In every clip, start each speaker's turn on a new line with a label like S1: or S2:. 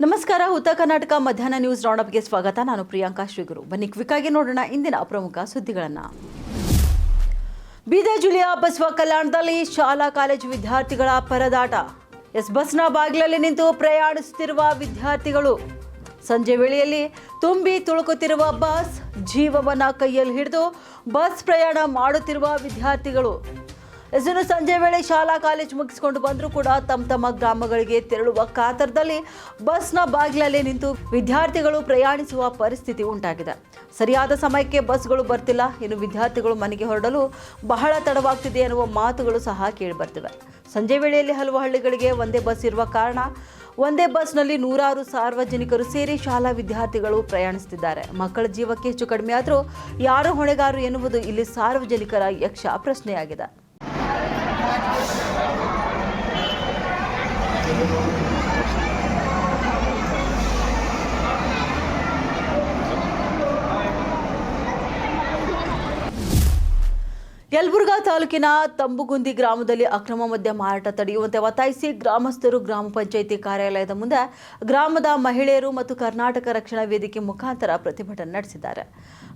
S1: ನಮಸ್ಕಾರ ಉತ್ತರ ಕರ್ನಾಟಕ ಮಧ್ಯಾಹ್ನ ನ್ಯೂಸ್ ರೌಂಡಪ್ಗೆ ಸ್ವಾಗತ. ನಾನು ಪ್ರಿಯಾಂಕಾ ಶ್ರೀಗುರು. ಬನ್ನಿ, ಕ್ವಿಕ್ಕಾಗಿ ನೋಡೋಣ ಇಂದಿನ ಪ್ರಮುಖ ಸುದ್ದಿಗಳನ್ನು. ಬೀದರ್ ಜಿಲ್ಲೆಯ ಬಸವ ಕಲ್ಯಾಣದಲ್ಲಿ ಶಾಲಾ ಕಾಲೇಜು ವಿದ್ಯಾರ್ಥಿಗಳ ಪರದಾಟ. ಎಸ್ ಬಸ್ನ ಬಾಗಿಲಲ್ಲಿ ನಿಂತು ಪ್ರಯಾಣಿಸುತ್ತಿರುವ ವಿದ್ಯಾರ್ಥಿಗಳು. ಸಂಜೆ ವೇಳೆಯಲ್ಲಿ ತುಂಬಿ ತುಳುಕುತ್ತಿರುವ ಬಸ್ ಜೀವವನ್ನ ಕೈಯಲ್ಲಿ ಹಿಡಿದು ಬಸ್ ಪ್ರಯಾಣ ಮಾಡುತ್ತಿರುವ ವಿದ್ಯಾರ್ಥಿಗಳು. ಇನ್ನು ಸಂಜೆ ವೇಳೆ ಶಾಲಾ ಕಾಲೇಜ್ ಮುಗಿಸಿಕೊಂಡು ಬಂದರೂ ಕೂಡ ತಮ್ಮ ತಮ್ಮ ಗ್ರಾಮಗಳಿಗೆ ತೆರಳುವ ಕಾತರದಲ್ಲಿ ಬಸ್ನ ಬಾಗಿಲಲ್ಲಿ ನಿಂತು ವಿದ್ಯಾರ್ಥಿಗಳು ಪ್ರಯಾಣಿಸುವ ಪರಿಸ್ಥಿತಿ ಉಂಟಾಗಿದೆ. ಸರಿಯಾದ ಸಮಯಕ್ಕೆ ಬಸ್ಗಳು ಬರ್ತಿಲ್ಲ. ಇನ್ನು ವಿದ್ಯಾರ್ಥಿಗಳು ಮನೆಗೆ ಹೊರಡಲು ಬಹಳ ತಡವಾಗ್ತಿದೆ ಎನ್ನುವ ಮಾತುಗಳು ಸಹ ಕೇಳಿಬರ್ತಿವೆ ಸಂಜೆ ವೇಳೆಯಲ್ಲಿ ಹಲವು ಹಳ್ಳಿಗಳಿಗೆ ಒಂದೇ ಬಸ್ ಇರುವ ಕಾರಣ ಒಂದೇ ಬಸ್ನಲ್ಲಿ ನೂರಾರು ಸಾರ್ವಜನಿಕರು ಸೇರಿ ಶಾಲಾ ವಿದ್ಯಾರ್ಥಿಗಳು ಪ್ರಯಾಣಿಸುತ್ತಿದ್ದಾರೆ. ಮಕ್ಕಳ ಜೀವಕ್ಕೆ ಹೆಚ್ಚು ಕಡಿಮೆ ಆದರೂ ಯಾರು ಹೊಣೆಗಾರರು ಎನ್ನುವುದು ಇಲ್ಲಿ ಸಾರ್ವಜನಿಕರ ಯಕ್ಷ ಪ್ರಶ್ನೆಯಾಗಿದೆ. ಯಲಬುರ್ಗಾ ತಾಲೂಕಿನ ತಂಬುಗುಂದಿ ಗ್ರಾಮದಲ್ಲಿ ಅಕ್ರಮ ಮದ್ಯ ಮಾರಾಟ ತಡೆಯುವಂತೆ ಒತ್ತಾಯಿಸಿ ಗ್ರಾಮಸ್ಥರು ಗ್ರಾಮ ಪಂಚಾಯಿತಿ ಕಾರ್ಯಾಲಯದ ಮುಂದೆ ಗ್ರಾಮದ ಮಹಿಳೆಯರು ಮತ್ತು ಕರ್ನಾಟಕ ರಕ್ಷಣಾ ವೇದಿಕೆ ಮುಖಾಂತರ ಪ್ರತಿಭಟನೆ ನಡೆಸಿದ್ದಾರೆ.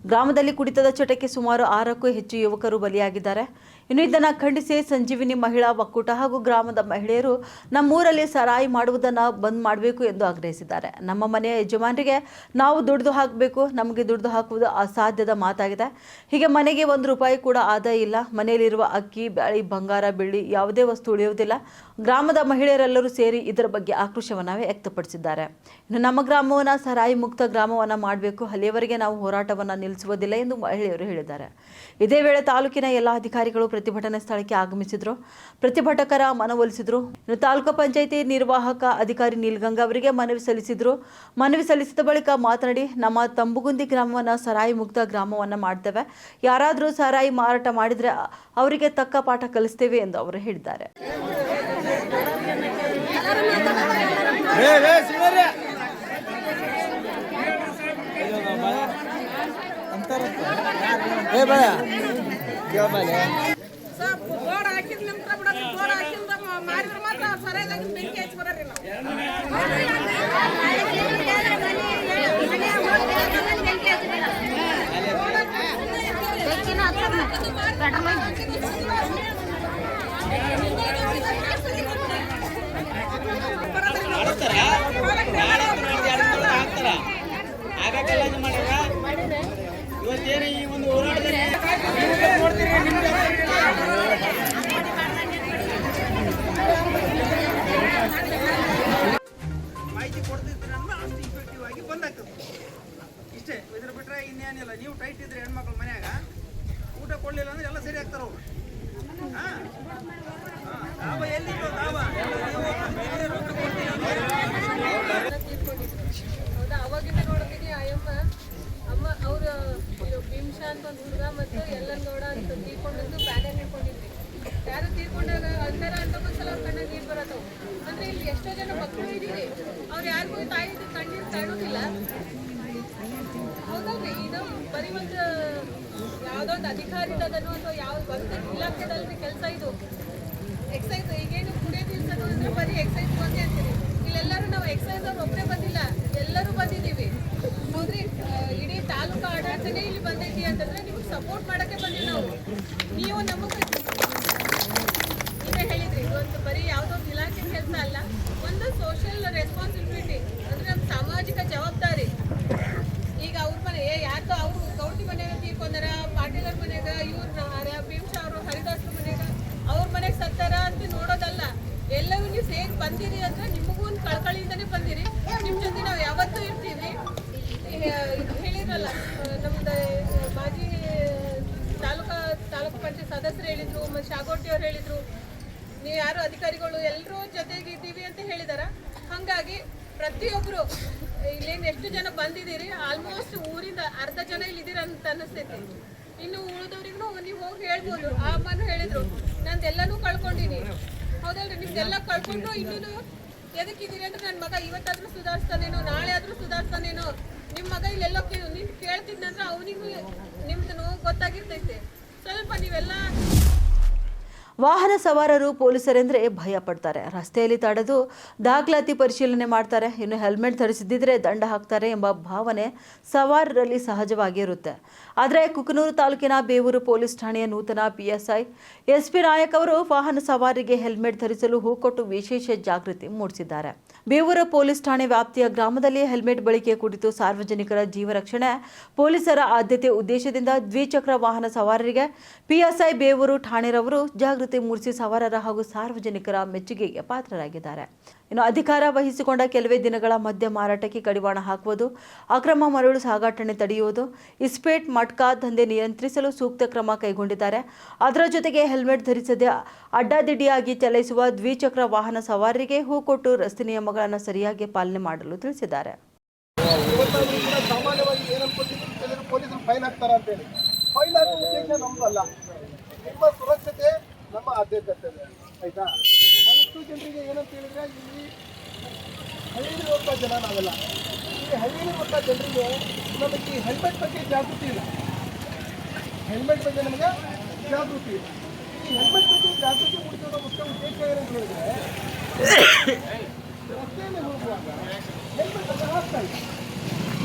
S1: ಗ್ರಾಮದಲ್ಲಿ ಕುಡಿತದ ಚಟಕ್ಕೆ ಸುಮಾರು ಆರಕ್ಕೂ ಹೆಚ್ಚು ಯುವಕರು ಬಲಿಯಾಗಿದ್ದಾರೆ. ಇನ್ನು ಇದನ್ನು ಖಂಡಿಸಿ ಸಂಜೀವಿನಿ ಮಹಿಳಾ ಒಕ್ಕೂಟ ಹಾಗೂ ಗ್ರಾಮದ ಮಹಿಳೆಯರು ನಮ್ಮೂರಲ್ಲಿ ಸರಾಯಿ ಮಾಡುವುದನ್ನು ಬಂದ್ ಮಾಡಬೇಕು ಎಂದು ಆಗ್ರಹಿಸಿದ್ದಾರೆ. ನಮ್ಮ ಮನೆಯ ಯಜಮಾನರಿಗೆ ನಾವು ದುಡಿದು ಹಾಕಬೇಕು, ನಮಗೆ ದುಡಿದು ಹಾಕುವುದು ಅಸಾಧ್ಯದ ಮಾತಾಗಿದೆ. ಹೀಗೆ ಮನೆಗೆ ಒಂದು ರೂಪಾಯಿ ಕೂಡ ಆದಾಯ ಇಲ್ಲ. ಮನೆಯಲ್ಲಿರುವ ಅಕ್ಕಿ, ಬ್ಯಾಳಿ, ಬಂಗಾರ, ಬೆಳ್ಳಿ ಯಾವುದೇ ವಸ್ತು ಉಳಿಯುವುದಿಲ್ಲ. ಗ್ರಾಮದ ಮಹಿಳೆಯರೆಲ್ಲರೂ ಸೇರಿ ಇದರ ಬಗ್ಗೆ ಆಕ್ರೋಶವನ್ನು ವ್ಯಕ್ತಪಡಿಸಿದ್ದಾರೆ. ಇನ್ನು ನಮ್ಮ ಗ್ರಾಮವನ್ನು ಸರಾಯಿ ಮುಕ್ತ ಗ್ರಾಮವನ್ನು ಮಾಡಬೇಕು. ಅಲ್ಲಿಯವರೆಗೆ ನಾವು ಹೋರಾಟವನ್ನು ನಿಲ್ಲಿಸುವುದಿಲ್ಲ ಎಂದು ಮಹಿಳೆಯರು ಹೇಳಿದ್ದಾರೆ. ಇದೇ ವೇಳೆ ತಾಲೂಕಿನ ಎಲ್ಲ ಅಧಿಕಾರಿಗಳು ಪ್ರತಿಭಟನೆ ಸ್ಥಳಕ್ಕೆ ಆಗಮಿಸಿದ್ರು. ಪ್ರತಿಭಟಕರ ಮನವೊಲಿಸಿದರು. ತಾಲೂಕು ಪಂಚಾಯಿತಿ ನಿರ್ವಾಹಕ ಅಧಿಕಾರಿ ನೀಲ್ಗಂಗಾ ಅವರಿಗೆ ಮನವಿ ಸಲ್ಲಿಸಿದ್ರು. ಮನವಿ ಸಲ್ಲಿಸಿದ ಬಳಿಕ ಮಾತನಾಡಿ, ನಮ್ಮ ತಂಬುಗುಂದಿ ಗ್ರಾಮವನ್ನು ಸರಾಯಿ ಮುಕ್ತ ಗ್ರಾಮವನ್ನು ಮಾಡ್ತೇವೆ. ಯಾರಾದರೂ ಸರಾಯಿ ಮಾರಾಟ ಮಾಡಿದರೆ ಅವರಿಗೆ ತಕ್ಕ ಪಾಠ ಕಲಿಸ್ತೇವೆ ಎಂದು ಅವರು ಹೇಳಿದ್ದಾರೆ.
S2: ಏ ಭಯ ಕೇಳ ಮೇಲೆ
S3: ಸ್ವಲ್ಪ ಗೋಡ ಹಾಕಿದ್ ನಿಂತ್ರ ಬಿಡೋದು ಗೋಡ ಹಾಕಿಂದ ಮಾಡಿದ್ರೆ ಮಾತ್ರ ಸರಿಯಾಗಿ ಬೆಂಕಿ ಹಚ್ಚಿ ಬರೋರಿ ನಾವು
S4: ಆಗಕ್ಕೆಲ್ಲ ಇದು ಮಾಡ್ಯಾರ ಇವತ್ತೇನು ಈ ಒಂದು ಹೋರಾಟದಲ್ಲಿ ನೋಡ್ತೀರಿ ಇಫೆಕ್ಟಿವ್ ಆಗಿ ಇಷ್ಟೇ, ಇದ್ರ ಬಿಟ್ಟರೆ ಇನ್ನೇನಿಲ್ಲ. ನೀವು ಟೈಟ್ ಇದ್ರೆ ಹೆಣ್ಮಕ್ಳು ಮನ್ಯಾಗ ಊಟ ಕೊಡಲಿಲ್ಲ ಅಂದ್ರೆ ಎಲ್ಲ ಸರಿ ಆಗ್ತಾರ ಅವ್ರು. ಹಾ? ಎಲ್ಲಿ ದಾವ ಎಲ್ಲಿತ್ತು ದಾವ ಎಲ್ಲ ನೀವು ನೀವೇ ರೊಕ್ಕ ಕೊಡ್ತೀರಿ ಅಂದ್ರೆ
S5: ಹೌದಾ? ಅವಾಗಿಂದ ನೋಡ್ತೀನಿ ಅಯ್ಯಮ್ಮ ಅಮ್ಮ ಅವರು ಭೀಮ್ಶಾ ಅಂತ ಒಂದು ಹುಡುಗ ಮತ್ತು ಎಲ್ಲ ನೋಡ ಅಂತ ತೀರ್ಕೊಂಡಿದ್ದು ಬ್ಯಾನರ್ ಹಿಡ್ಕೊಂಡಿದ್ವಿ. ಯಾರು ತೀರ್ಕೊಂಡಾಗ ಅಂತಾರ ಅಂತ ಒಂದ್ಸಲ ಅವ್ರ ಕಣ್ಣ ನೀರು ಬರತ್ತವು. ಅಂದ್ರೆ ಇಲ್ಲಿ ಎಷ್ಟೋ ಜನ ಮಕ್ಕಳು ಇದ್ದೀರಿ. ಅವ್ರು ಯಾರಿಗೂ ತಾಯಿ ಕಣ್ಣೀರು ಕಾಣೋದಿಲ್ಲ ಹೌದಲ್ರಿ, ಇದು ಬರೀ ಒಂದು ಯಾವುದೋ ಒಂದು ಅಧಿಕಾರಿದದನು ಅಥವಾ ಯಾವ ಒಂದು ಇಲಾಖೆದಲ್ಲಿ ಕೆಲಸ ಇದು. ಎಕ್ಸೈಸ್ ಈಗೇನು ಕುಡಿಯೋ ದಿವಸ ಅಂದ್ರೆ ಬರೀ ಎಕ್ಸೈಸ್ ಒಂದೇ ಅಂತೀರಿ. ಇಲ್ಲೆಲ್ಲರೂ ನಾವು ಎಕ್ಸೈಸ್ ಅವ್ರು ಒಬ್ಬರೇ ಬಂದಿಲ್ಲ, ಎಲ್ಲರೂ ಬಂದಿದ್ದೀವಿ. ಹೌದ್ರಿ, ಇಡೀ ತಾಲೂಕು ಆಡಳಿತನೇ ಇಲ್ಲಿ ಬಂದೈತಿ ಅಂತಂದ್ರೆ ನಿಮ್ಗೆ ಸಪೋರ್ಟ್ ಮಾಡಕ್ಕೆ ಬಂದಿವಿ ನಾವು. ನೀವು ನಮಗೆ ನೀವೇ ಹೇಳಿದ್ರಿ ಒಂದು ಬರೀ ಯಾವುದೋ ಒಂದು ಇಲಾಖೆ ಕೆಲಸ ಅಲ್ಲ, ಒಂದು ಸೋಷಿಯಲ್ ರೆಸ್ಪಾನ್ಸಿಬಿಲಿಟಿ ಅಂದ್ರೆ ನಮ್ಮ ಸಾಮಾಜಿಕ ಜವಾಬ್ದಾರಿ. ಈಗ ಅವ್ರ ಮನೆ ಯಾಕೋ ಅವ್ರು ಗೌಡಿ ಮನೆಯಾಗ ತೀರ್ಕೊಂಡಾರ, ಪಾಟೀಲರ ಮನೆಯಾಗ ಇವ್ರ ಭೀಮ್ಶಾ ಅವರು ಹರಿದಾಸ್ರ ಮನೆಯಾಗ ಅವ್ರ ಮನೆಗೆ ಸತ್ತಾರ ಅಂತ ನೋಡೋದಲ್ಲ. ಎಲ್ಲವೂ ನೀವು ಸೇರಿ ಬಂದಿರಿ ಅಂದ್ರೆ ನಿಮಗೂ ಒಂದು ಕಳ್ಕಳಿಯಿಂದನೇ ಬಂದಿರಿ. ನಿಮ್ಮ ಜೊತೆ ನಾವು ಯಾವತ್ತೂ ಇರ್ತೀವಿ. ಹೇಳಿರಲ್ಲ ನಮ್ದು ಮಾಜಿ ತಾಲೂಕಾ, ತಾಲೂಕು ಪಂಚಾಯತ್ ಸದಸ್ಯರು ಹೇಳಿದ್ರು ಮತ್ತು ಶಾಗೋಟಿ ಅವ್ರು ಹೇಳಿದ್ರು. ನೀವು ಯಾರು ಅಧಿಕಾರಿಗಳು ಎಲ್ಲರೂ ಜೊತೆಗಿದ್ದೀವಿ ಅಂತ ಹೇಳಿದಾರ? ಹಾಗಾಗಿ ಪ್ರತಿಯೊಬ್ಬರು ಇಲ್ಲೇನು ಎಷ್ಟು ಜನ ಬಂದಿದ್ದೀರಿ? ಆಲ್ಮೋಸ್ಟ್ ಊರಿಂದ ಅರ್ಧ ಜನ ಇಲ್ಲಿದ್ದೀರ ಅಂತ ಅನಿಸ್ತೈತಿ. ಇನ್ನು ಉಳಿದವ್ರಿಗೂ ನೀವು ಹೋಗಿ ಹೇಳ್ಬೋದು. ಆ ಅಮ್ಮನೂ ಹೇಳಿದ್ರು, ನಂದೆಲ್ಲನೂ ಕಳ್ಕೊಂಡಿನಿ. ಹೌದಲ್ರಿ, ನಿಮ್ದೆಲ್ಲ ಕಳ್ಕೊಂಡು ಇನ್ನೂ ಎದಕ್ಕಿದ್ದೀರಿ ಅಂದ್ರೆ ನನ್ನ ಮಗ ಇವತ್ತಾದ್ರೂ ಸುಧಾರಿಸ್ತಾನೇನೋ, ನಾಳೆ ಆದ್ರೂ ಸುಧಾರಿಸ್ತಾನೇನೋ ನಿಮ್ಮ ಮಗ ಇಲ್ಲೆಲ್ಲೋ ನೀನು ಕೇಳ್ತಿದ್ನಂದ್ರೆ ಅವನಿಗೂ ನಿಮ್ದು ನೋವು ಗೊತ್ತಾಗಿರ್ತೈತೆ. ಸ್ವಲ್ಪ ನೀವೆಲ್ಲ
S1: ವಾಹನ ಸವಾರರು ಪೊಲೀಸರೆಂದರೆ ಭಯ ಪಡ್ತಾರೆ. ರಸ್ತೆಯಲ್ಲಿ ತಡೆದು ದಾಖಲಾತಿ ಪರಿಶೀಲನೆ ಮಾಡ್ತಾರೆ. ಇನ್ನು ಹೆಲ್ಮೆಟ್ ಧರಿಸದಿದ್ರೆ ದಂಡ ಹಾಕ್ತಾರೆ ಎಂಬ ಭಾವನೆ ಸವಾರರಲ್ಲಿ ಸಹಜವಾಗಿ ಇರುತ್ತೆ. ಆದರೆ ಕುಕನೂರು ತಾಲೂಕಿನ ಬೇವೂರು ಪೊಲೀಸ್ ಠಾಣೆಯ ನೂತನ ಪಿಎಸ್ಐ ಎಸ್ಪಿ ನಾಯಕ್ ಅವರು ವಾಹನ ಸವಾರಿಗೆ ಹೆಲ್ಮೆಟ್ ಧರಿಸಲು ಹೂಕೊಟ್ಟು ವಿಶೇಷ ಜಾಗೃತಿ ಮೂಡಿಸಿದ್ದಾರೆ. ಬೇವೂರು ಪೊಲೀಸ್ ಠಾಣೆ ವ್ಯಾಪ್ತಿಯ ಗ್ರಾಮದಲ್ಲಿ ಹೆಲ್ಮೆಟ್ ಬಳಕೆ ಕುರಿತು ಸಾರ್ವಜನಿಕರ ಜೀವ ರಕ್ಷಣೆ, ಪೊಲೀಸರ ಆದ್ಯತೆ ಉದ್ದೇಶದಿಂದ ದ್ವಿಚಕ್ರ ವಾಹನ ಸವಾರರಿಗೆ ಪಿಎಸ್ಐ ಬೇವೂರು ಠಾಣೆರವರು ಜಾಗೃತಿ ಮೂಡಿಸಿ ಸವಾರರ ಹಾಗೂ ಸಾರ್ವಜನಿಕರ ಮೆಚ್ಚುಗೆಗೆ ಪಾತ್ರರಾಗಿದ್ದಾರೆ. ಇನ್ನು ಅಧಿಕಾರ ವಹಿಸಿಕೊಂಡ ಕೆಲವೇ ದಿನಗಳ ಮದ್ಯ ಮಾರಾಟಕ್ಕೆ ಕಡಿವಾಣ ಹಾಕುವುದು, ಅಕ್ರಮ ಮರಳು ಸಾಗಾಟಣೆ ತಡೆಯುವುದು, ಇಸ್ಪೇಟ್ ಮಟ್ಕಾ ದಂಧೆ ನಿಯಂತ್ರಿಸಲು ಸೂಕ್ತ ಕ್ರಮ ಕೈಗೊಂಡಿದ್ದಾರೆ. ಅದರ ಜೊತೆಗೆ ಹೆಲ್ಮೆಟ್ ಧರಿಸದೆ ಅಡ್ಡಾದಿಡ್ಡಿಯಾಗಿ ಚಲಾಯಿಸುವ ದ್ವಿಚಕ್ರ ವಾಹನ ಸವಾರರಿಗೆ ಹೂಕೊಟ್ಟು ರಸ್ತೆ ನಿಯಮಗಳನ್ನು ಸರಿಯಾಗಿ ಪಾಲನೆ ಮಾಡಲು ತಿಳಿಸಿದ್ದಾರೆ.
S6: ನಮ್ಮ ಆದ್ಯತೆ ಆಯ್ತಾ? ಬಹಳಷ್ಟು ಜನರಿಗೆ ಏನಂತ ಹೇಳಿದ್ರೆ ಇಲ್ಲಿ ಹಳ್ಳಿಲಿರುವಂಥ ಜನ ನಾವೆಲ್ಲ. ಈ ಹಳ್ಳಿಲಿರುವಂಥ ಜನರಿಗೆ ನಮಗೆ ಈ ಹೆಲ್ಮೆಟ್ ಬಗ್ಗೆ ಜಾಗೃತಿ ಇಲ್ಲ. ಹೆಲ್ಮೆಟ್ ಬಗ್ಗೆ ನಮಗೆ ಜಾಗೃತಿ ಇಲ್ಲ. ಈ ಹೆಲ್ಮೆಟ್ ಬಗ್ಗೆ ಜಾಗೃತಿ ಮೂಡಿಸೋದ ಮುಖ್ಯ ಉದ್ದೇಶ ಏನಂತ ಹೇಳಿದ್ರೆ, ರಸ್ತೆಯಲ್ಲಿ ಹೋಗುವಾಗ ಹೆಲ್ಮೆಟ್ ಅನ್ನು ಹಾಕ್ತಾ ಇಲ್ಲ.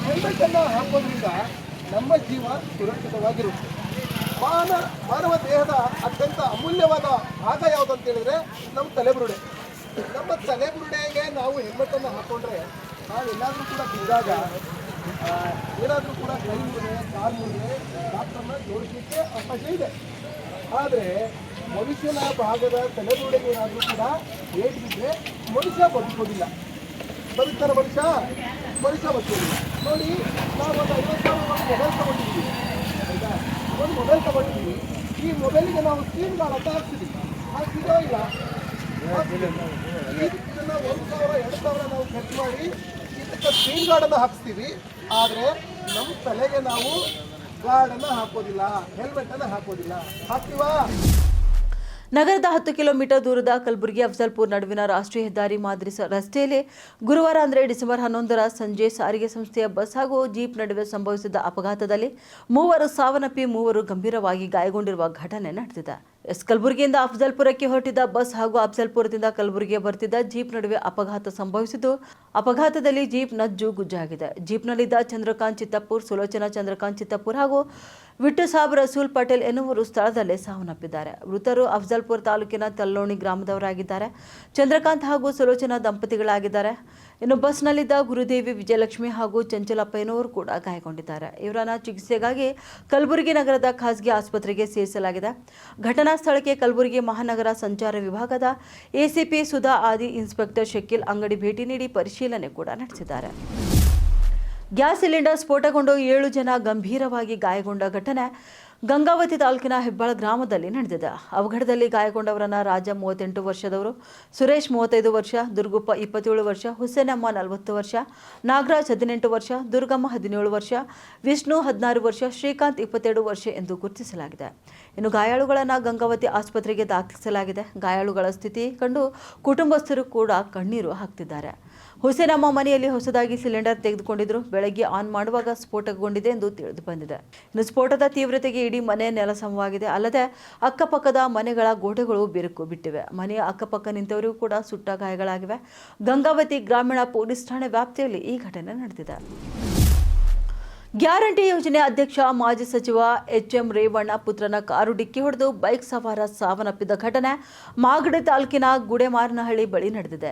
S6: ಹೆಲ್ಮೆಟ್ ಅನ್ನು ಹಾಕೋದ್ರಿಂದ ನಮ್ಮ ಜೀವ ಸುರಕ್ಷಿತವಾಗಿರುತ್ತೆ. ಮಾನ, ಮಾನವ ದೇಹದ ಅತ್ಯಂತ ಅಮೂಲ್ಯವಾದ ಭಾಗ ಯಾವುದು ಅಂತ ಹೇಳಿದ್ರೆ ನಮ್ಮ ತಲೆಬುರುಡೆ. ನಮ್ಮ ತಲೆಬುರುಡೆಗೆ ನಾವು ಹೆಲ್ಮೆಟನ್ನು ಹಾಕೊಂಡ್ರೆ ನಾವು ಎಲ್ಲಾದ್ರೂ ಕೂಡ ಬಿದ್ದಾಗ ಏನಾದರೂ ಕೂಡ ಕೈ ಮುರಿದೆ, ಕಾಲು ಮುರಿದೆ, ಡಾಕ್ಟರ್ನ ಜೋಡಿಸಲಿಕ್ಕೆ ಅವಕಾಶ ಇದೆ. ಆದರೆ ಮನುಷ್ಯನ ಭಾಗದ ತಲೆಬುರುಡೆಗೆ ಏನಾದರೂ ಕೂಡ ಏಟ್ ಬಿದ್ದರೆ ಮನುಷ್ಯ ಬದುಕೋದಿಲ್ಲ. ಬದುಕ್ತಾರ ಮನುಷ್ಯ ಮನುಷ್ಯ ಬದುಕೋದಿಲ್ಲ. ನೋಡಿ ನಾವು ಒಂದು ಐವತ್ತು ಸಾವಿರ ಮೊಬೈಲ್ ತಗೊಂಡಿದ್ದೀವಿ. ಒಂದು ಮೊಬೈಲ್ ತಗೊಂಡಿದ್ದೀವಿ. ಈ ಮೊಬೈಲಿಗೆ ನಾವು ಸ್ಕ್ರೀನ್ ಗಾರ್ಡ್ ಅಂತ ಹಾಕ್ತೀವಿ ಹಾಕ್ತಿದೋ ಇಲ್ಲ. ಇದನ್ನ ಒಂದು ಸಾವಿರ ಎರಡು ಸಾವಿರ ನಾವು ಖರ್ಚು ಮಾಡಿ ಇದಕ್ಕೆ ಸ್ಕ್ರೀನ್ ಗಾರ್ಡನ್ನು ಹಾಕ್ಸ್ತೀವಿ. ಆದರೆ ನಮ್ಮ ತಲೆಗೆ ನಾವು ಗಾರ್ಡನ್ನು ಹಾಕೋದಿಲ್ಲ ಹೆಲ್ಮೆಟನ್ನು ಹಾಕೋದಿಲ್ಲ. ಹಾಕ್ತೀವಾ?
S1: ನಗರದ ಹತ್ತು ಕಿಲೋಮೀಟರ್ ದೂರದ ಕಲಬುರಗಿ, ಅಫಜಲ್ಪುರ್ ನಡುವಿನ ರಾಷ್ಟ್ರೀಯ ಹೆದ್ದಾರಿ ಮಾದರಿ ರಸ್ತೆಯಲ್ಲಿ ಗುರುವಾರ ಅಂದರೆ ಡಿಸೆಂಬರ್ ಹನ್ನೊಂದರ ಸಂಜೆ ಸಾರಿಗೆ ಸಂಸ್ಥೆಯ ಬಸ್ ಹಾಗೂ ಜೀಪ್ ನಡುವೆ ಸಂಭವಿಸಿದ ಅಪಘಾತದಲ್ಲಿ ಮೂವರು ಸಾವನ್ನಪ್ಪಿ, ಮೂವರು ಗಂಭೀರವಾಗಿ ಗಾಯಗೊಂಡಿರುವ ಘಟನೆ ನಡೆದಿದೆ. ಎಸ್, ಕಲಬುರಗಿಯಿಂದ ಅಫಜಲ್ಪುರಕ್ಕೆ ಹೊರಟಿದ್ದ ಬಸ್ ಹಾಗೂ ಅಫಜಲ್ಪುರದಿಂದ ಕಲಬುರಗಿಗೆ ಬರ್ತಿದ್ದ ಜೀಪ್ ನಡುವೆ ಅಪಘಾತ ಸಂಭವಿಸಿದ್ದು. ಅಪಘಾತದಲ್ಲಿ ಜೀಪ್ ನಜ್ಜು ಗುಜ್ಜಾಗಿದೆ. ಜೀಪ್ನಲ್ಲಿದ್ದ ಚಂದ್ರಕಾಂತ್ ಚಿತ್ತಾಪುರ್ ಸುಲೋಚನಾ ಚಂದ್ರಕಾಂತ್ ಚಿತ್ತಪುರ್ ಹಾಗೂ ವಿಟ್ಟು ಸಾಬ್ ರಸೂಲ್ ಪಟೇಲ್ ಎನ್ನುವರು ಸ್ಥಳದಲ್ಲೇ ಸಾವನ್ನಪ್ಪಿದ್ದಾರೆ. ಮೃತರು ಅಫಜಲ್ಪುರ ತಾಲೂಕಿನ ತಲ್ಲೋಣಿ ಗ್ರಾಮದವರಾಗಿದ್ದಾರೆ. ಚಂದ್ರಕಾಂತ್ ಹಾಗೂ ಸುಲೋಚನಾ ದಂಪತಿಗಳಾಗಿದ್ದಾರೆ. ಇನ್ನು ಬಸ್ನಲ್ಲಿದ್ದ ಗುರುದೇವಿ ವಿಜಯಲಕ್ಷ್ಮಿ ಹಾಗೂ ಚಂಚಲಪ್ಪ ಎನ್ನುವರು ಕೂಡ ಗಾಯಗೊಂಡಿದ್ದಾರೆ. ಇವರನ್ನ ಚಿಕಿತ್ಸೆಗಾಗಿ ಕಲಬುರಗಿ ನಗರದ ಖಾಸಗಿ ಆಸ್ಪತ್ರೆಗೆ ಸೇರಿಸಲಾಗಿದೆ. ಘಟನಾ ಸ್ಥಳಕ್ಕೆ ಕಲಬುರಗಿ ಮಹಾನಗರ ಸಂಚಾರ ವಿಭಾಗದ ಎಸಿಪಿ ಸುಧಾ ಆದಿ, ಇನ್ಸ್ಪೆಕ್ಟರ್ ಶಕೀಲ್ ಅಂಗಡಿ ಭೇಟಿ ನೀಡಿ ಪರಿಶೀಲನೆ ಕೂಡ ನಡೆಸಿದ್ದಾರೆ. ಗ್ಯಾಸ್ ಸಿಲಿಂಡರ್ ಸ್ಫೋಟಗೊಂಡು ಏಳು ಜನ ಗಂಭೀರವಾಗಿ ಗಾಯಗೊಂಡ ಘಟನೆ ಗಂಗಾವತಿ ತಾಲೂಕಿನ ಹೆಬ್ಬಾಳ ಗ್ರಾಮದಲ್ಲಿ ನಡೆದಿದೆ. ಅವಘಡದಲ್ಲಿ ಗಾಯಗೊಂಡವರನ್ನ ರಾಜ ಮೂವತ್ತೆಂಟು ವರ್ಷದವರು, ಸುರೇಶ್ ಮೂವತ್ತೈದು ವರ್ಷ, ದುರ್ಗುಪ್ಪ ಇಪ್ಪತ್ತೇಳು ವರ್ಷ, ಹುಸೇನಮ್ಮ ನಲವತ್ತು ವರ್ಷ, ನಾಗರಾಜ್ ಹದಿನೆಂಟು ವರ್ಷ, ದುರ್ಗಮ್ಮ ಹದಿನೇಳು ವರ್ಷ, ವಿಷ್ಣು ಹದಿನಾರು ವರ್ಷ, ಶ್ರೀಕಾಂತ್ ಇಪ್ಪತ್ತೆರಡು ವರ್ಷ ಎಂದು ಗುರುತಿಸಲಾಗಿದೆ. ಇನ್ನು ಗಾಯಾಳುಗಳನ್ನು ಗಂಗಾವತಿ ಆಸ್ಪತ್ರೆಗೆ ದಾಖಲಿಸಲಾಗಿದೆ. ಗಾಯಾಳುಗಳ ಸ್ಥಿತಿ ಕಂಡು ಕುಟುಂಬಸ್ಥರು ಕೂಡ ಕಣ್ಣೀರು ಹಾಕ್ತಿದ್ದಾರೆ. ಹುಸೇನಮ್ಮ ಮನೆಯಲ್ಲಿ ಹೊಸದಾಗಿ ಸಿಲಿಂಡರ್ ತೆಗೆದುಕೊಂಡಿದ್ರು. ಬೆಳಗ್ಗೆ ಆನ್ ಮಾಡುವಾಗ ಸ್ಫೋಟಗೊಂಡಿದೆ ಎಂದು ತಿಳಿದು ಬಂದಿದೆ. ಇನ್ನು ಸ್ಫೋಟದ ತೀವ್ರತೆಗೆ ಇಡೀ ಮನೆ ನೆಲಸಮವಾಗಿದೆ ಅಲ್ಲದೆ ಅಕ್ಕಪಕ್ಕದ ಮನೆಗಳ ಗೋಡೆಗಳು ಬಿರುಕು ಬಿಟ್ಟಿವೆ. ಮನೆಯ ಅಕ್ಕಪಕ್ಕ ನಿಂತವರಿಗೂ ಕೂಡ ಸುಟ್ಟ ಗಾಯಗಳಾಗಿವೆ. ಗಂಗಾವತಿ ಗ್ರಾಮೀಣ ಪೊಲೀಸ್ ಠಾಣೆ ವ್ಯಾಪ್ತಿಯಲ್ಲಿ ಈ ಘಟನೆ ನಡೆದಿದೆ. ಗ್ಯಾರಂಟಿ ಯೋಜನೆ ಅಧ್ಯಕ್ಷ, ಮಾಜಿ ಸಚಿವ ಎಚ್ ಎಂ ರೇವಣ್ಣ ಪುತ್ರನ ಕಾರು ಡಿಕ್ಕಿ ಹೊಡೆದು ಬೈಕ್ ಸವಾರ ಸಾವನ್ನಪ್ಪಿದ ಘಟನೆ ಮಾಗಡಿ ತಾಲೂಕಿನ ಗುಡೆಮಾರನಹಳ್ಳಿ ಬಳಿ ನಡೆದಿದೆ.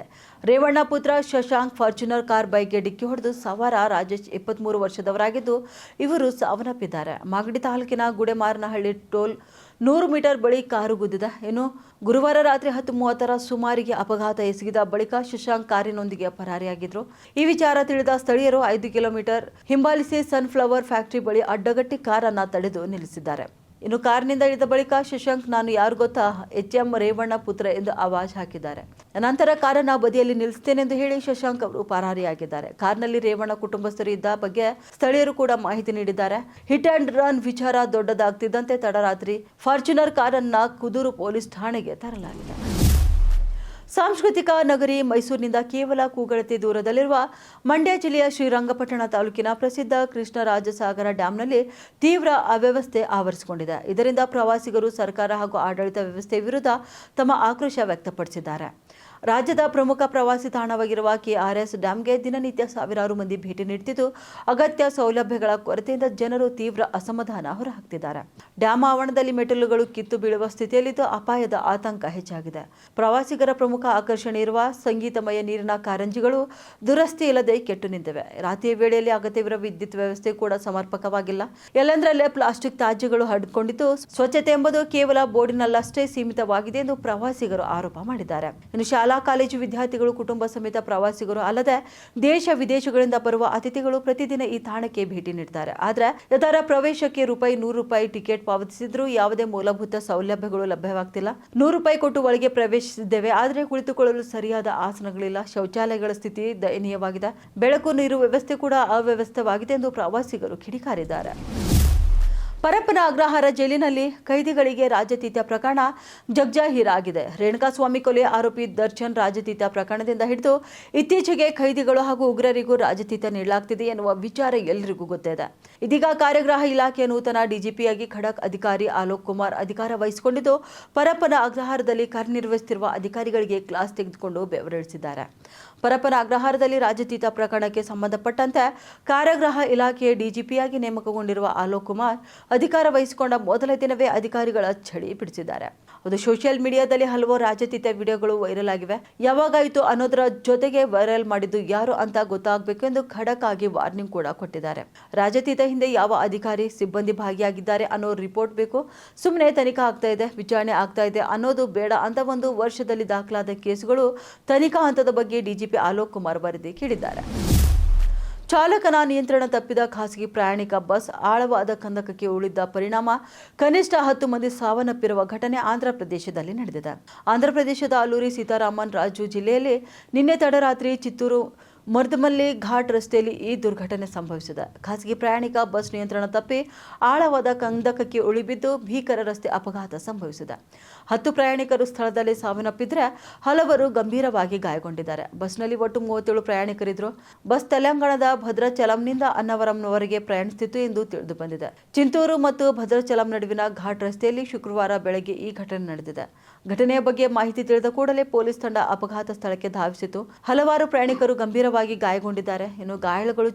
S1: ರೇವಣ್ಣ ಪುತ್ರ ಶಶಾಂಕ್ ಫಾರ್ಚುನರ್ ಕಾರ್ ಬೈಕ್ಗೆ ಡಿಕ್ಕಿ ಹೊಡೆದು ಸವಾರ ರಾಜೇಶ್ ಇಪ್ಪತ್ಮೂರು ವರ್ಷದವರಾಗಿದ್ದು, ಇವರು ಸಾವನ್ನಪ್ಪಿದ್ದಾರೆ. ಮಾಗಡಿ ತಾಲೂಕಿನ ಗುಡೆಮಾರನಹಳ್ಳಿ ಟೋಲ್ ನೂರು ಮೀಟರ್ ಬಳಿ ಕಾರು ಗುದ್ದಿದ. ಇನ್ನು ಗುರುವಾರ ರಾತ್ರಿ ಹತ್ತು ಮೂವತ್ತರ ಸುಮಾರಿಗೆ ಅಪಘಾತ ಎಸಗಿದ ಬಳಿಕ ಶಶಾಂಕ್ ಕಾರಿನೊಂದಿಗೆ ಪರಾರಿಯಾಗಿದ್ರು. ಈ ವಿಚಾರ ತಿಳಿದ ಸ್ಥಳೀಯರು ಐದು ಕಿಲೋಮೀಟರ್ ಹಿಂಬಾಲಿಸಿ ಸನ್ಫ್ಲವರ್ ಫ್ಯಾಕ್ಟರಿ ಬಳಿ ಅಡ್ಡಗಟ್ಟಿ ಕಾರನ್ನ ತಡೆದು ನಿಲ್ಲಿಸಿದ್ದಾರೆ. ಇನ್ನು ಕಾರಿನಿಂದ ಇಳಿದ ಬಳಿಕ ಶಶಾಂಕ್, ನಾನು ಯಾರು ಗೊತ್ತಾ? ಎಚ್ ಎಂ ರೇವಣ್ಣ ಪುತ್ರ ಎಂದು ಆವಾಜ್ ಹಾಕಿದ್ದಾರೆ. ನಂತರ ಕಾರನ್ನು ಬದಿಯಲ್ಲಿ ನಿಲ್ಲಿಸುತ್ತೇನೆಂದು ಹೇಳಿ ಶಶಾಂಕ್ ಅವರು ಪರಾರಿಯಾಗಿದ್ದಾರೆ. ಕಾರ್ನಲ್ಲಿ ರೇವಣ್ಣ ಕುಟುಂಬಸ್ಥರು ಇದ್ದ ಬಗ್ಗೆ ಸ್ಥಳೀಯರು ಕೂಡ ಮಾಹಿತಿ ನೀಡಿದ್ದಾರೆ. ಹಿಟ್ ಅಂಡ್ ರನ್ ವಿಚಾರ ದೊಡ್ಡದಾಗ್ತಿದ್ದಂತೆ ತಡರಾತ್ರಿ ಫಾರ್ಚುನರ್ ಕಾರನ್ನ ಕುದೂರು ಪೊಲೀಸ್ ಠಾಣೆಗೆ ತರಲಾಗಿದೆ. ಸಾಂಸ್ಕೃತಿಕ ನಗರಿ ಮೈಸೂರಿನಿಂದ ಕೇವಲ ಕೂಗಳತೆ ದೂರದಲ್ಲಿರುವ ಮಂಡ್ಯ ಜಿಲ್ಲೆಯ ಶ್ರೀರಂಗಪಟ್ಟಣ ತಾಲೂಕಿನ ಪ್ರಸಿದ್ಧ ಕೃಷ್ಣರಾಜಸಾಗರ ಡ್ಯಾಂನಲ್ಲಿ ತೀವ್ರ ಅವ್ಯವಸ್ಥೆ ಆವರಿಸಿಕೊಂಡಿದೆ. ಇದರಿಂದ ಪ್ರವಾಸಿಗರು, ಸರ್ಕಾರ ಹಾಗೂ ಆಡಳಿತ ವ್ಯವಸ್ಥೆ ವಿರುದ್ಧ ತಮ್ಮ ಆಕ್ರೋಶ ವ್ಯಕ್ತಪಡಿಸಿದ್ದಾರೆ. ರಾಜ್ಯದ ಪ್ರಮುಖ ಪ್ರವಾಸಿ ತಾಣವಾಗಿರುವ ಕೆಆರ್ಎಸ್ ಡ್ಯಾಂಗೆ ದಿನನಿತ್ಯ ಸಾವಿರಾರು ಮಂದಿ ಭೇಟಿ ನೀಡುತ್ತಿದ್ದು, ಅಗತ್ಯ ಸೌಲಭ್ಯಗಳ ಕೊರತೆಯಿಂದ ಜನರು ತೀವ್ರ ಅಸಮಾಧಾನ ಹೊರಹಾಕ್ತಿದ್ದಾರೆ. ಡ್ಯಾಂ ಆವರಣದಲ್ಲಿ ಮೆಟ್ಟಿಲುಗಳು ಕಿತ್ತು ಬೀಳುವ ಸ್ಥಿತಿಯಲ್ಲಿದ್ದು ಅಪಾಯದ ಆತಂಕ ಹೆಚ್ಚಾಗಿದೆ. ಪ್ರವಾಸಿಗರ ಪ್ರಮುಖ ಆಕರ್ಷಣೆ ಇರುವ ಸಂಗೀತಮಯ ನೀರಿನ ಕಾರಂಜಿಗಳು ದುರಸ್ತಿ ಇಲ್ಲದೆ ಕೆಟ್ಟು ನಿಂತಿವೆ. ರಾತ್ರಿಯ ವೇಳೆಯಲ್ಲಿ ಅಗತ್ಯವಿರುವ ವಿದ್ಯುತ್ ವ್ಯವಸ್ಥೆ ಕೂಡ ಸಮರ್ಪಕವಾಗಿಲ್ಲ. ಎಲ್ಲೆಂದರಲ್ಲೇ ಪ್ಲಾಸ್ಟಿಕ್ ತ್ಯಾಜ್ಯಗಳು ಹರಡಿಕೊಂಡಿದ್ದು, ಸ್ವಚ್ಛತೆ ಎಂಬುದು ಕೇವಲ ಬೋರ್ಡಿನಲ್ಲಷ್ಟೇ ಸೀಮಿತವಾಗಿದೆ ಎಂದು ಪ್ರವಾಸಿಗರು ಆರೋಪ ಮಾಡಿದ್ದಾರೆ. ಇನ್ನು ಶಾಲಾ ಕಾಲೇಜು ವಿದ್ಯಾರ್ಥಿಗಳು, ಕುಟುಂಬ ಸಮೇತ ಪ್ರವಾಸಿಗರು ಅಲ್ಲದೆ ದೇಶ ವಿದೇಶಗಳಿಂದ ಬರುವ ಅತಿಥಿಗಳು ಪ್ರತಿದಿನ ಈ ತಾಣಕ್ಕೆ ಭೇಟಿ ನೀಡುತ್ತಾರೆ ಆದರೆ ಇದರ ಪ್ರವೇಶಕ್ಕೆ ರೂಪಾಯಿ ನೂರು ರೂಪಾಯಿ ಟಿಕೆಟ್ ಪಾವತಿಸಿದ್ರೂ ಯಾವುದೇ ಮೂಲಭೂತ ಸೌಲಭ್ಯಗಳು ಲಭ್ಯವಾಗ್ತಿಲ್ಲ. ನೂರು ರೂಪಾಯಿ ಕೊಟ್ಟು ಒಳಗೆ ಪ್ರವೇಶಿಸಿದ್ದೇವೆ. ಆದರೆ ಕುಳಿತುಕೊಳ್ಳಲು ಸರಿಯಾದ ಆಸನಗಳಿಲ್ಲ. ಶೌಚಾಲಯಗಳ ಸ್ಥಿತಿ ದಯನೀಯವಾಗಿದೆ. ಬೆಳಕು, ನೀರು ವ್ಯವಸ್ಥೆ ಕೂಡ ಅವ್ಯವಸ್ಥವಾಗಿದೆ ಎಂದು ಪ್ರವಾಸಿಗರು ಕಿಡಿಕಾರಿದ್ದಾರೆ. ಪರಪ್ಪನ ಅಗ್ರಹಾರ ಜೈಲಿನಲ್ಲಿ ಕೈದಿಗಳಿಗೆ ರಾಜತೀತ್ಯ ಪ್ರಕರಣ ಜಗ್ಜಾಹೀರಾಗಿದೆ. ರೇಣುಕಾಸ್ವಾಮಿ ಕೊಲೆ ಆರೋಪಿ ದರ್ಶನ್ ರಾಜತೀತ ಪ್ರಕರಣದಿಂದ ಹಿಡಿದು ಇತ್ತೀಚೆಗೆ ಕೈದಿಗಳು ಹಾಗೂ ಉಗ್ರರಿಗೂ ರಾಜತೀತ ನೀಡಲಾಗ್ತಿದೆ ಎನ್ನುವ ವಿಚಾರ ಎಲ್ಲರಿಗೂ ಗೊತ್ತಿದೆ. ಇದೀಗ ಕಾರ್ಯಗ್ರಹ ಇಲಾಖೆಯ ನೂತನ ಡಿಜಿಪಿಯಾಗಿ ಖಡಕ್ ಅಧಿಕಾರಿ ಆಲೋಕ್ ಕುಮಾರ್ ಅಧಿಕಾರ ವಹಿಸಿಕೊಂಡಿದ್ದು, ಪರಪ್ಪನ ಅಗ್ರಹಾರದಲ್ಲಿ ಕಾರ್ಯನಿರ್ವಹಿಸುತ್ತಿರುವ ಅಧಿಕಾರಿಗಳಿಗೆ ಕ್ಲಾಸ್ ತೆಗೆದುಕೊಂಡು ಬೆವರಿಳಿಸಿದ್ದಾರೆ. ಪರಪ್ಪನ ಅಗ್ರಹಾರದಲ್ಲಿ ರಾಜತೀತ ಪ್ರಕರಣಕ್ಕೆ ಸಂಬಂಧಪಟ್ಟಂತೆ ಕಾರಾಗೃಹ ಇಲಾಖೆಯ ಡಿಜಿಪಿಯಾಗಿ ನೇಮಕಗೊಂಡಿರುವ ಆಲೋಕ್ ಕುಮಾರ್ ಅಧಿಕಾರ ವಹಿಸಿಕೊಂಡ ಮೊದಲ ದಿನವೇ ಅಧಿಕಾರಿಗಳ ಚಳಿ ಬಿಡಿಸಿದ್ದಾರೆ. ಅದು ಸೋಷಿಯಲ್ ಮೀಡಿಯಾದಲ್ಲಿ ಹಲವು ರಾಜತೀತ ವಿಡಿಯೋಗಳು ವೈರಲ್ ಆಗಿವೆ. ಯಾವಾಗಾಯಿತು ಅನ್ನೋದರ ಜೊತೆಗೆ ವೈರಲ್ ಮಾಡಿದ್ದು ಯಾರು ಅಂತ ಗೊತ್ತಾಗಬೇಕು ಎಂದು ಖಡಕ್ ಆಗಿ ವಾರ್ನಿಂಗ್ ಕೂಡ ಕೊಟ್ಟಿದ್ದಾರೆ. ರಾಜತೀತ ಹಿಂದೆ ಯಾವ ಅಧಿಕಾರಿ, ಸಿಬ್ಬಂದಿ ಭಾಗಿಯಾಗಿದ್ದಾರೆ ಅನ್ನೋ ರಿಪೋರ್ಟ್ ಬೇಕು. ಸುಮ್ಮನೆ ತನಿಖಾ ಆಗ್ತಾ ಇದೆ, ವಿಚಾರಣೆ ಆಗ್ತಾ ಇದೆ ಅನ್ನೋದು ಬೇಡ ಅಂತ ಒಂದು ವರ್ಷದಲ್ಲಿ ದಾಖಲಾದ ಕೇಸುಗಳು ತನಿಖಾ ಹಂತದ ಬಗ್ಗೆ ಡಿಜಿಪಿ ಆಲೋಕ್ ಕುಮಾರ್ ವರದಿ ಕೇಳಿದ್ದಾರೆ. ಚಾಲಕನ ನಿಯಂತ್ರಣ ತಪ್ಪಿದ ಖಾಸಗಿ ಪ್ರಯಾಣಿಕ ಬಸ್ ಆಳವಾದ ಕಂದಕಕ್ಕೆ ಉಳಿದ ಪರಿಣಾಮ, ಕನಿಷ್ಠ ಹತ್ತು ಮಂದಿ ಸಾವನ್ನಪ್ಪಿರುವ ಘಟನೆ ಆಂಧ್ರಪ್ರದೇಶದಲ್ಲಿ ನಡೆದಿದೆ. ಆಂಧ್ರಪ್ರದೇಶದ ಅಲ್ಲೂರಿ ಸೀತಾರಾಮನ್ ರಾಜು ಜಿಲ್ಲೆಯಲ್ಲಿ ನಿನ್ನೆ ತಡರಾತ್ರಿ ಚಿತ್ತೂರು ಮರ್ದಮಲ್ಲಿ ಘಾಟ್ ರಸ್ತೆಯಲ್ಲಿ ಈ ದುರ್ಘಟನೆ ಸಂಭವಿಸಿದೆ. ಖಾಸಗಿ ಪ್ರಯಾಣಿಕ ಬಸ್ ನಿಯಂತ್ರಣ ತಪ್ಪಿ ಆಳವಾದ ಕಂದಕಕ್ಕೆ ಉಳಿಬಿದ್ದು ಭೀಕರ ರಸ್ತೆ ಅಪಘಾತ ಸಂಭವಿಸಿದೆ. ಹತ್ತು ಪ್ರಯಾಣಿಕರು ಸ್ಥಳದಲ್ಲಿ ಸಾವನ್ನಪ್ಪಿದ್ರೆ ಹಲವರು ಗಂಭೀರವಾಗಿ ಗಾಯಗೊಂಡಿದ್ದಾರೆ. ಬಸ್ನಲ್ಲಿ ಒಟ್ಟು ಮೂವತ್ತೇಳು ಪ್ರಯಾಣಿಕರಿದ್ರು. ಬಸ್ ತೆಲಂಗಾಣದ ಭದ್ರಾಚಲಂನಿಂದ ಅನ್ನವರಂವರೆಗೆ ಪ್ರಯಾಣಿಸುತ್ತಿತ್ತು ಎಂದು ತಿಳಿದು ಬಂದಿದೆ. ಚಿಂತೂರು ಮತ್ತು ಭದ್ರಾಚಲಂ ನಡುವಿನ ಘಾಟ್ ರಸ್ತೆಯಲ್ಲಿ ಶುಕ್ರವಾರ ಬೆಳಗ್ಗೆ ಈ ಘಟನೆ ನಡೆದಿದೆ. ಘಟನೆಯ ಬಗ್ಗೆ ಮಾಹಿತಿ ತಿಳಿದ ಕೂಡಲೇ ಪೊಲೀಸ್ ತಂಡ ಅಪಘಾತ ಸ್ಥಳಕ್ಕೆ ಧಾವಿಸಿತು ಹಲವಾರು ಪ್ರಯಾಣಿಕರು ಗಂಭೀರವಾಗಿ ಗಾಯಗೊಂಡಿದ್ದಾರೆ. ಇನ್ನು ಗಾಯಾಳುಗಳು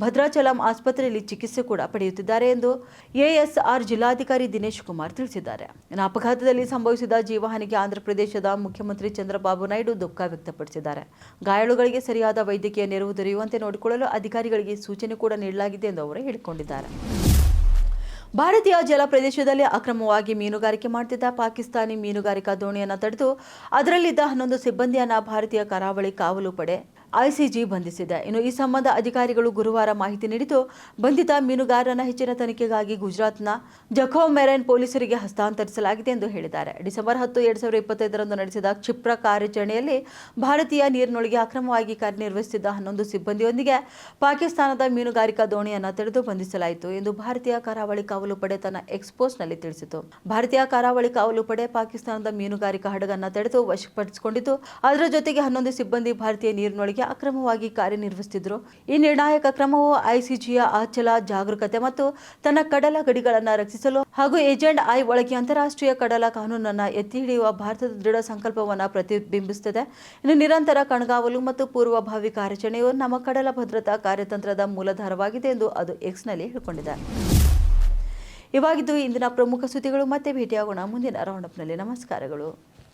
S1: ಭದ್ರಾಚಲಂ ಆಸ್ಪತ್ರೆಯಲ್ಲಿ ಚಿಕಿತ್ಸೆ ಕೂಡ ಪಡೆಯುತ್ತಿದ್ದಾರೆ ಎಂದು ಎಎಸ್ಆರ್ ಜಿಲ್ಲಾಧಿಕಾರಿ ದಿನೇಶ್ ಕುಮಾರ್ ತಿಳಿಸಿದ್ದಾರೆ. ಇನ್ನು ಅಪಘಾತದಲ್ಲಿ ಸಂಭವಿಸಿದ ಜೀವಹಾನಿಗೆ ಆಂಧ್ರಪ್ರದೇಶದ ಮುಖ್ಯಮಂತ್ರಿ ಚಂದ್ರಬಾಬು ನಾಯ್ಡು ದುಃಖ ವ್ಯಕ್ತಪಡಿಸಿದ್ದಾರೆ. ಗಾಯಾಳುಗಳಿಗೆ ಸರಿಯಾದ ವೈದ್ಯಕೀಯ ನೆರವು ದೊರೆಯುವಂತೆ ನೋಡಿಕೊಳ್ಳಲು ಅಧಿಕಾರಿಗಳಿಗೆ ಸೂಚನೆ ಕೂಡ ನೀಡಲಾಗಿದೆ ಎಂದು ಅವರು ಹೇಳಿಕೊಂಡಿದ್ದಾರೆ. ಭಾರತೀಯ ಜಲ ಪ್ರದೇಶದಲ್ಲಿ ಅಕ್ರಮವಾಗಿ ಮೀನುಗಾರಿಕೆ ಮಾಡುತ್ತಿದ್ದ ಪಾಕಿಸ್ತಾನಿ ಮೀನುಗಾರಿಕಾ ದೋಣಿಯನ್ನು ತಡೆದು ಅದರಲ್ಲಿದ್ದ ಹನ್ನೊಂದು ಸಿಬ್ಬಂದಿಯನ್ನು ಭಾರತೀಯ ಕರಾವಳಿ ಕಾವಲು ಪಡೆ ಐಸಿಜಿ ಬಂಧಿಸಿದೆ. ಇನ್ನು ಈ ಸಂಬಂಧ ಅಧಿಕಾರಿಗಳು ಗುರುವಾರ ಮಾಹಿತಿ ನೀಡಿದ್ದು, ಬಂಧಿತ ಮೀನುಗಾರನ ಹೆಚ್ಚಿನ ತನಿಖೆಗಾಗಿ ಗುಜರಾತ್ನ ಜಖೋ ಮೆರೈನ್ ಪೊಲೀಸರಿಗೆ ಹಸ್ತಾಂತರಿಸಲಾಗಿದೆ ಎಂದು ಹೇಳಿದ್ದಾರೆ. ಡಿಸೆಂಬರ್ ಹತ್ತು, ಎರಡ್ ಸಾವಿರದ ಇಪ್ಪತ್ತೈದರಂದು ನಡೆಸಿದ ಕ್ಷಿಪ್ರ ಕಾರ್ಯಾಚರಣೆಯಲ್ಲಿ ಭಾರತೀಯ ನೀರಿನೊಳಗೆ ಅಕ್ರಮವಾಗಿ ಕಾರ್ಯನಿರ್ವಹಿಸುತ್ತಿದ್ದ ಹನ್ನೊಂದು ಸಿಬ್ಬಂದಿಯೊಂದಿಗೆ ಪಾಕಿಸ್ತಾನದ ಮೀನುಗಾರಿಕಾ ದೋಣಿಯನ್ನು ತಡೆದು ಬಂಧಿಸಲಾಯಿತು ಎಂದು ಭಾರತೀಯ ಕರಾವಳಿ ಕಾವಲು ಪಡೆ ತನ್ನ ಎಕ್ಸ್ಪೋಸ್ನಲ್ಲಿ ತಿಳಿಸಿತು ಭಾರತೀಯ ಕರಾವಳಿ ಕಾವಲು ಪಡೆ ಪಾಕಿಸ್ತಾನದ ಮೀನುಗಾರಿಕಾ ಹಡಗನ್ನು ತಡೆದು ವಶಪಡಿಸಿಕೊಂಡಿತು ಅದರ ಜೊತೆಗೆ ಹನ್ನೊಂದು ಸಿಬ್ಬಂದಿ ಭಾರತೀಯ ನೀರಿನೊಳಗೆ ಅಕ್ರಮವಾಗಿ ಕಾರ್ಯನಿರ್ವಹಿಸುತ್ತಿದ್ದರು. ಈ ನಿರ್ಣಾಯಕ ಕ್ರಮವು ಐಸಿಜಿಯ ಅಚಲ, ಜಾಗರೂಕತೆ ಮತ್ತು ತನ್ನ ಕಡಲ ಗಡಿಗಳನ್ನು ರಕ್ಷಿಸಲು ಹಾಗೂ ಏಜೆಂಟ್ ಐ ಒಳಗೆ ಅಂತಾರಾಷ್ಟ್ರೀಯ ಕಡಲ ಕಾನೂನನ್ನು ಎತ್ತಿ ಹಿಡಿಯುವ ಭಾರತದ ದೃಢ ಸಂಕಲ್ಪವನ್ನು ಪ್ರತಿಬಿಂಬಿಸುತ್ತದೆ. ಇನ್ನು ನಿರಂತರ ಕಣ್ಗಾವಲು ಮತ್ತು ಪೂರ್ವಭಾವಿ ಕಾರ್ಯಾಚರಣೆಯು ನಮ್ಮ ಕಡಲ ಭದ್ರತಾ ಕಾರ್ಯತಂತ್ರದ ಮೂಲಧಾರವಾಗಿದೆ ಎಂದು ಅದು ಎಕ್ಸ್ನಲ್ಲಿ ಹೇಳಿಕೊಂಡಿದೆ. ಇವಾಗಿದ್ದು ಇಂದಿನ ಪ್ರಮುಖ ಸುದ್ದಿಗಳು ಮತ್ತೆ ಭೇಟಿಯಾಗೋಣ. ಮುಂದಿನ ರೌಂಡಪ್ನಲ್ಲಿ ನಮಸ್ಕಾರಗಳು.